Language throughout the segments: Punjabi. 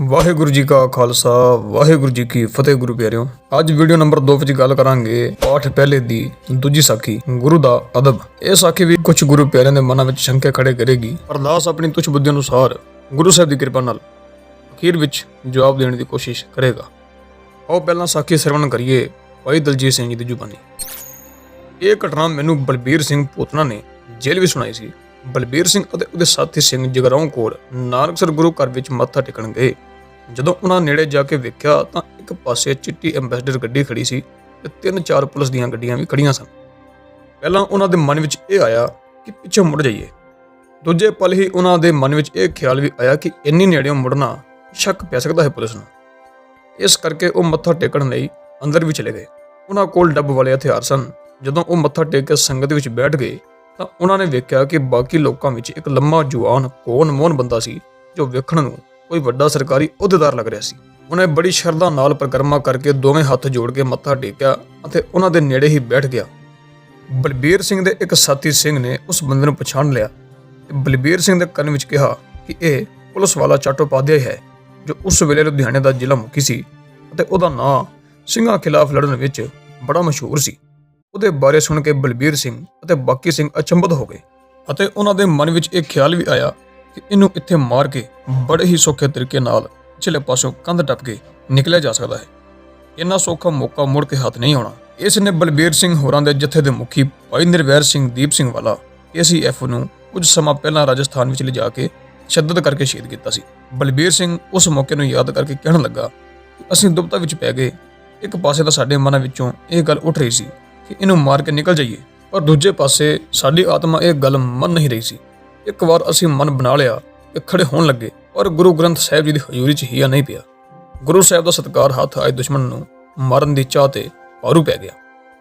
ਵਾਹਿਗੁਰੂ ਜੀ ਕਾ ਖਾਲਸਾ, ਵਾਹਿਗੁਰੂ ਜੀ ਕੀ ਫਤਿਹ ਗੁਰੂ ਪਿਆਰਿਓ। ਅੱਜ ਵੀਡੀਓ ਨੰਬਰ 2 ਵਿੱਚ ਗੱਲ ਕਰਾਂਗੇ ਪਾਠ ਪਹਿਲੇ ਦੀ, ਦੂਜੀ ਸਾਖੀ, ਗੁਰੂ ਦਾ ਅਦਬ। ਇਹ ਸਾਖੀ ਵੀ ਕੁਝ ਗੁਰੂ ਪਿਆਰਿਆਂ ਦੇ ਮਨਾਂ ਵਿੱਚ ਸ਼ੰਕੇ ਖੜੇ ਕਰੇਗੀ। ਅਰਦਾਸ ਆਪਣੀ ਤੁਛ ਬੁੱਧੀ ਅਨੁਸਾਰ ਗੁਰੂ ਸਾਹਿਬ ਦੀ ਕਿਰਪਾ ਨਾਲ ਅਖੀਰ ਵਿੱਚ ਜਵਾਬ ਦੇਣ ਦੀ ਕੋਸ਼ਿਸ਼ ਕਰੇਗਾ। ਆਓ ਪਹਿਲਾਂ ਸਾਖੀ ਸਰਵਣ ਕਰੀਏ ਭਾਈ ਦਲਜੀਤ ਸਿੰਘ ਜੀ ਦੀ ਜ਼ੁਬਾਨੀ। ਇਹ ਘਟਨਾ ਮੈਨੂੰ ਬਲਬੀਰ ਸਿੰਘ ਪੋਤਨਾ ਨੇ ਜੇਲ੍ਹ ਵਿੱਚ ਸੁਣਾਈ ਸੀ। ਬਲਬੀਰ ਸਿੰਘ ਅਤੇ ਉਹਦੇ ਸਾਥੀ ਸਿੰਘ ਜਗਰਾਉਂ ਕੋਲ ਨਾਨਕਸਰ ਗੁਰੂ ਘਰ ਵਿੱਚ ਮੱਥਾ ਟੇਕਣ ਗਏ। ਜਦੋਂ ਉਹਨਾਂ ਨੇੜੇ ਜਾ ਕੇ ਵੇਖਿਆ ਤਾਂ ਇੱਕ ਪਾਸੇ ਚਿੱਟੀ ਐਂਬੈਸਡਰ ਗੱਡੀ ਖੜੀ ਸੀ ਤੇ ਤਿੰਨ ਚਾਰ ਪੁਲਿਸ ਦੀਆਂ ਗੱਡੀਆਂ ਵੀ ਖੜੀਆਂ ਸਨ। ਪਹਿਲਾਂ ਉਹਨਾਂ ਦੇ ਮਨ ਵਿੱਚ ਇਹ ਆਇਆ ਕਿ ਪਿੱਛੇ ਮੁੜ ਜਾਈਏ। ਦੂਜੇ ਪਲ ਹੀ ਉਹਨਾਂ ਦੇ ਮਨ ਵਿੱਚ ਇਹ ਖਿਆਲ ਵੀ ਆਇਆ ਕਿ ਇੰਨੀ ਨੇੜਿਓਂ ਮੁੜਨਾ ਸ਼ੱਕ ਪੈ ਸਕਦਾ ਹੈ ਪੁਲਿਸ ਨੂੰ। ਇਸ ਕਰਕੇ ਉਹ ਮੱਥਾ ਟੇਕਣ ਲਈ ਅੰਦਰ ਵੀ ਚਲੇ ਗਏ। ਉਹਨਾਂ ਕੋਲ ਡੱਬ ਵਾਲੇ ਹਥਿਆਰ ਸਨ। ਜਦੋਂ ਉਹ ਮੱਥਾ ਟੇਕ ਕੇ ਸੰਗਤ ਵਿੱਚ ਬੈਠ ਗਏ ਤਾਂ ਉਹਨਾਂ ਨੇ ਵੇਖਿਆ ਕਿ ਬਾਕੀ ਲੋਕਾਂ ਵਿੱਚ ਇੱਕ ਲੰਮਾ ਜਵਾਨ ਕੋਨ ਮੋਹਨ ਬੰਦਾ ਸੀ ਜੋ ਵੇਖਣ ਨੂੰ ਕੋਈ ਵੱਡਾ ਸਰਕਾਰੀ ਅਹੁਦੇਦਾਰ ਲੱਗ ਰਿਹਾ ਸੀ। ਉਹਨੇ ਬੜੀ ਸ਼ਰਧਾ ਨਾਲ ਪ੍ਰਕਰਮਾ ਕਰਕੇ ਦੋਵੇਂ ਹੱਥ ਜੋੜ ਕੇ ਮੱਥਾ ਟੇਕਿਆ ਅਤੇ ਉਹਨਾਂ ਦੇ ਨੇੜੇ ਹੀ ਬੈਠ ਗਿਆ। ਬਲਬੀਰ ਸਿੰਘ ਦੇ ਇੱਕ ਸਾਥੀ ਸਿੰਘ ਨੇ ਉਸ ਬੰਦੇ ਨੂੰ ਪਛਾਣ ਲਿਆ ਤੇ ਬਲਬੀਰ ਸਿੰਘ ਦੇ ਕੰਨ ਵਿੱਚ ਕਿਹਾ ਕਿ ਇਹ ਪੁਲਿਸ ਵਾਲਾ ਚਾਟੋਪਾਧਿਆਇ ਹੈ, ਜੋ ਉਸ ਵੇਲੇ ਲੁਧਿਆਣੇ ਦਾ ਜ਼ਿਲ੍ਹਾ ਮੁਖੀ ਸੀ ਅਤੇ ਉਹਦਾ ਨਾਂ ਸਿੰਘਾਂ ਖਿਲਾਫ ਲੜਨ ਵਿੱਚ ਬੜਾ ਮਸ਼ਹੂਰ ਸੀ। ਉਹਦੇ ਬਾਰੇ ਸੁਣ ਕੇ ਬਲਬੀਰ ਸਿੰਘ ਅਤੇ ਬਾਕੀ ਸਿੰਘ ਅਚੰਭਤ ਹੋ ਗਏ ਅਤੇ ਉਹਨਾਂ ਦੇ ਮਨ ਵਿੱਚ ਇਹ ਖਿਆਲ ਵੀ ਆਇਆ ਕਿ ਇਹਨੂੰ ਇੱਥੇ ਮਾਰ ਕੇ ਬੜੇ ਹੀ ਸੌਖੇ ਤਰੀਕੇ ਨਾਲ ਪਿਛਲੇ ਪਾਸੋਂ ਕੰਧ ਟੱਪ ਕੇ ਨਿਕਲਿਆ ਜਾ ਸਕਦਾ ਹੈ। ਇੰਨਾ ਸੌਖਾ ਮੌਕਾ ਮੁੜ ਕੇ ਹੱਥ ਨਹੀਂ ਆਉਣਾ। ਇਸ ਨੇ ਬਲਬੀਰ ਸਿੰਘ ਹੋਰਾਂ ਦੇ ਜਥੇ ਦੇ ਮੁਖੀ ਭਾਈ ਨਿਰਵੈਰ ਸਿੰਘ ਦੀਪ ਸਿੰਘ ਵਾਲਾ ਏਸੀਐਫ ਨੂੰ ਕੁਝ ਸਮਾਂ ਪਹਿਲਾਂ ਰਾਜਸਥਾਨ ਵਿੱਚ ਲਿਜਾ ਕੇ ਸ਼ੱਦਦ ਕਰਕੇ ਸ਼ਹੀਦ ਕੀਤਾ ਸੀ। ਬਲਬੀਰ ਸਿੰਘ ਉਸ ਮੌਕੇ ਨੂੰ ਯਾਦ ਕਰਕੇ ਕਹਿਣ ਲੱਗਾ ਅਸੀਂ ਦੁਬਤਾ ਵਿੱਚ ਪੈ ਗਏ। ਇੱਕ ਪਾਸੇ ਤਾਂ ਸਾਡੇ ਮਨਾਂ ਵਿੱਚੋਂ ਇਹ ਗੱਲ ਉੱਠ ਰਹੀ ਸੀ ਕਿ ਇਹਨੂੰ ਮਾਰ ਕੇ ਨਿਕਲ ਜਾਈਏ, ਪਰ ਦੂਜੇ ਪਾਸੇ ਸਾਡੀ ਆਤਮਾ ਇਹ ਗੱਲ ਮੰਨ ਨਹੀਂ ਰਹੀ ਸੀ। ਇੱਕ ਵਾਰ ਅਸੀਂ ਮਨ ਬਣਾ ਲਿਆ ਕਿ ਖੜੇ ਹੋਣ ਲੱਗੇ, ਪਰ ਗੁਰੂ ਗ੍ਰੰਥ ਸਾਹਿਬ ਜੀ ਦੀ ਹਜ਼ੂਰੀ 'ਚ ਹੀਆ ਨਹੀਂ ਪਿਆ। ਗੁਰੂ ਸਾਹਿਬ ਦਾ ਸਤਕਾਰ ਹੱਥ ਆਏ ਦੁਸ਼ਮਣ ਨੂੰ ਮਾਰਨ ਦੀ ਚਾਹ ਤੇ ਭਾਰੂ ਪੈ ਗਿਆ।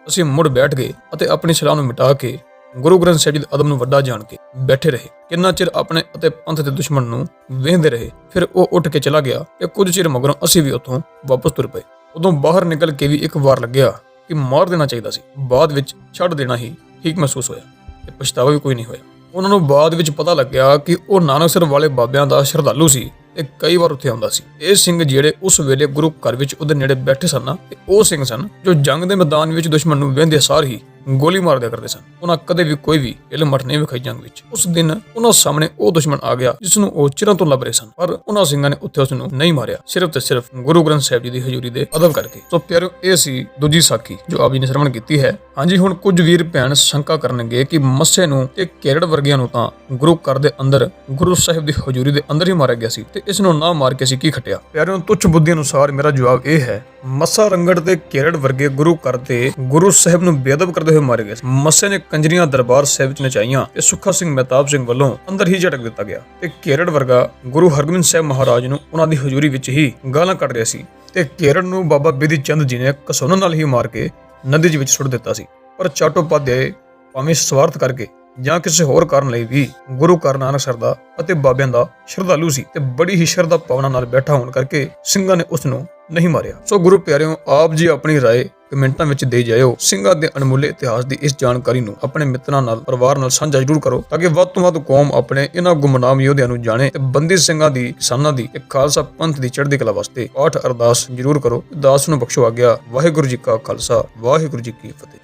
ਅਸੀਂ ਮੁੜ ਬੈਠ ਗਏ ਅਤੇ ਆਪਣੀ ਸਲਾਹ ਨੂੰ ਮਿਟਾ ਕੇ ਗੁਰੂ ਗ੍ਰੰਥ ਸਾਹਿਬ ਜੀ ਦੇ ਅਦਬ ਨੂੰ ਵੱਡਾ ਜਾਣ ਕੇ ਬੈਠੇ ਰਹੇ। ਕਿੰਨਾ ਚਿਰ ਆਪਣੇ ਅਤੇ ਪੰਥ ਦੇ ਦੁਸ਼ਮਣ ਨੂੰ ਵੇਖਦੇ ਰਹੇ, ਫਿਰ ਉਹ ਉੱਠ ਕੇ ਚਲਾ ਗਿਆ ਤੇ ਕੁਝ ਚਿਰ ਮਗਰੋਂ ਅਸੀਂ ਵੀ ਉੱਥੋਂ ਵਾਪਸ ਤੁਰ ਪਏ। ਉਦੋਂ ਬਾਹਰ ਨਿਕਲ ਕੇ ਵੀ ਇੱਕ ਵਾਰ ਲੱਗਿਆ ਕਿ ਮਾਰ ਦੇਣਾ ਚਾਹੀਦਾ ਸੀ। ਬਾਅਦ ਵਿੱਚ ਛੱਡ ਦੇਣਾ ਹੀ ਠੀਕ ਮਹਿਸੂਸ ਹੋਇਆ ਤੇ ਪਛਤਾਵਾ ਵੀ ਕੋਈ ਨਹੀਂ ਹੋਇਆ। ਉਹਨਾਂ ਨੂੰ ਬਾਅਦ ਵਿੱਚ ਪਤਾ ਲੱਗਿਆ ਕਿ ਉਹ ਨਾਨਕਸਰ ਵਾਲੇ ਬਾਬਿਆਂ ਦਾ ਸ਼ਰਧਾਲੂ ਸੀ ਤੇ ਕਈ ਵਾਰ ਉੱਥੇ ਆਉਂਦਾ ਸੀ। ਇਹ ਸਿੰਘ ਜਿਹੜੇ ਉਸ ਵੇਲੇ ਗੁਰੂ ਘਰ ਵਿੱਚ ਉਹਦੇ ਨੇੜੇ ਬੈਠੇ ਸਨ ਤੇ ਉਹ ਸਿੰਘ ਸਨ ਜੋ ਜੰਗ ਦੇ ਮੈਦਾਨ ਵਿੱਚ ਦੁਸ਼ਮਣ ਨੂੰ ਵਹਿੰਦੇ ਸਾਰ ਹੀ ਗੋਲੀ ਮਾਰ ਦਿਆ ਕਰਦੇ ਸਨ। ਉਹਨਾਂ ਕਦੇ ਵੀ ਕੋਈ ਵੀ ਇਲਮ ਨਹੀਂ ਵਿਖਾਈ ਜੰਗ ਵਿੱਚ। ਉਸ ਦਿਨ ਉਹਨਾਂ ਸਾਹਮਣੇ ਉਹ ਦੁਸ਼ਮਣ ਆ ਗਿਆ, ਜਿਸ ਨੂੰ ਉਹ ਚਿਰਾਂ ਤੋਂ ਲੱਭ ਰਹੇ ਸਨ। ਪਰ ਉਹਨਾਂ ਸਿੰਘਾਂ ਨੇ ਉੱਥੇ ਉਸ ਨੂੰ ਨਹੀਂ ਮਾਰਿਆ। ਸਿਰਫ ਤੇ ਸਿਰਫ ਗੁਰੂ ਗ੍ਰੰਥ ਸਾਹਿਬ ਜੀ ਦੀ ਹਜ਼ੂਰੀ ਦੇ ਅਦਬ ਕਰਕੇ। ਸੋ ਪਿਆਰਿਓ, ਇਹ ਸੀ ਦੂਜੀ ਸਾਖੀ ਜੋ ਆਪ ਜੀ ਨੇ ਸਰਵਣ ਕੀਤੀ ਹੈ। ਹਾਂਜੀ, ਹੁਣ ਕੁਝ ਵੀਰ ਭੈਣ ਸ਼ੰਕਾ ਕਰਨਗੇ ਕਿ ਮੱਸੇ ਨੂੰ ਤੇ ਕੇਰੜ ਵਰਗਿਆਂ ਨੂੰ ਤਾਂ ਗੁਰੂ ਘਰ ਦੇ ਅੰਦਰ, ਗੁਰੂ ਸਾਹਿਬ ਦੀ ਹਜ਼ੂਰੀ ਦੇ ਅੰਦਰ ਹੀ ਮਾਰਿਆ ਗਿਆ ਸੀ ਤੇ ਇਸ ਨੂੰ ਨਾ ਮਾਰ ਕੇ ਸੀ ਕੀ ਖਟਿਆ? ਪਿਆਰਿਓ, ਤੁੱਛ ਬੁੱਧੀ ਅਨੁਸਾਰ ਮੇਰਾ ਜਵਾਬ ਇਹ ਹੈ, ਮੱਸਾ ਰੰਗੜ ਤੇ ਕੇਰੜ ਵਰਗੇ ਗੁਰੂ ਘਰ ਦੇ ਗੁਰੂ ਸਾਹਿਬ ਨੂੰ ਬੇਅਦਬ ਕਰਦੇ ਭਟਕਦੇ ਹੋਏ ਮਾਰੇ ਗਏ ਮੱਸੇ ਨੇ ਕੰਜਰੀਆਂ ਦਰਬਾਰ ਸਾਹਿਬ ਵਿੱਚ ਨਚਾਈਆਂ। ਤੇ ਸੁੱਖਾ ਸਿੰਘ ਮਹਿਤਾਬ ਸਿੰਘ ਵੱਲੋਂ ਅੰਦਰ ਹੀ ਝਟਕ ਦਿੱਤਾ ਗਿਆ ਤੇ ਕੇਰੜ ਵਰਗਾ ਗੁਰੂ ਹਰਗੋਬਿੰਦ ਸਾਹਿਬ ਮਹਾਰਾਜ ਨੂੰ ਉਹਨਾਂ ਦੀ ਹਜ਼ੂਰੀ ਵਿੱਚ ਹੀ ਗਾਲਾਂ ਕੱਢ ਰਿਹਾ ਸੀ ਤੇ ਕੇਰੜ ਨੂੰ ਬਾਬਾ ਬਿਧੀ ਚੰਦ ਜੀ ਨੇ ਕਸੋਨ ਨਾਲ ਹੀ ਮਾਰ ਕੇ ਨਦੀ ਵਿੱਚ ਸੁੱਟ ਦਿੱਤਾ ਸੀ। ਪਰ ਚਾਟੋਪਾਧਿਆਏ ਭਾਵੇਂ ਸਵਾਰਥ ਕਰਕੇ ਜਾਂ ਕਿਸੇ ਹੋਰ ਕਾਰਨ ਲਈ ਵੀ ਗੁਰੂ ਕਰਨ ਨਾਨਕ ਸਰਦਾ ਅਤੇ ਬਾਬਿਆਂ ਦਾ ਸ਼ਰਧਾਲੂ ਸੀ ਤੇ ਬੜੀ ਹੀ ਸ਼ਰਧਾ ਭਾਵਨਾ ਨਾਲ ਬੈਠਾ ਹੋਣ ਕਰਕੇ ਸਿੰਘਾਂ ਨੇ ਉਸ ਨੂੰ ਨਹੀਂ ਮਾਰਿਆ। ਸੋ ਗੁਰੂ ਪਿਆਰਿਓ, ਆਪ ਜੀ ਆਪਣੀ ਰਾਏ ਕਮੈਂਟਾਂ ਵਿੱਚ ਦੇ ਜਾਇਓ। ਸਿੰਘਾਂ ਦੇ ਅਣਮੁੱਲੇ ਇਤਿਹਾਸ ਦੀ ਇਸ ਜਾਣਕਾਰੀ ਨੂੰ ਆਪਣੇ ਮਿੱਤਰਾਂ ਨਾਲ, ਪਰਿਵਾਰ ਨਾਲ ਸਾਂਝਾ ਜ਼ਰੂਰ ਕਰੋ ਤਾਂ ਕਿ ਵੱਧ ਤੋਂ ਵੱਧ ਕੌਮ ਆਪਣੇ ਇਹਨਾਂ ਗੁੰਮਨਾਮ ਯੋਧਿਆਂ ਨੂੰ ਜਾਣੇ ਤੇ ਬੰਦੀ ਸਿੰਘਾਂ ਦੀ, ਕਿਸਾਨਾਂ ਦੀ ਤੇ ਖਾਲਸਾ ਪੰਥ ਦੀ ਚੜ੍ਹਦੀ ਕਲਾ ਵਾਸਤੇ ਪਾਠ ਅਰਦਾਸ ਜ਼ਰੂਰ ਕਰੋ। ਦਾਸ ਨੂੰ ਬਖਸ਼ੋ ਆ ਗਿਆ ਵਾਹਿਗੁਰੂ ਜੀ ਕਾ ਖਾਲਸਾ, ਵਾਹਿਗੁਰੂ ਜੀ ਕੀ ਫਤਿਹ।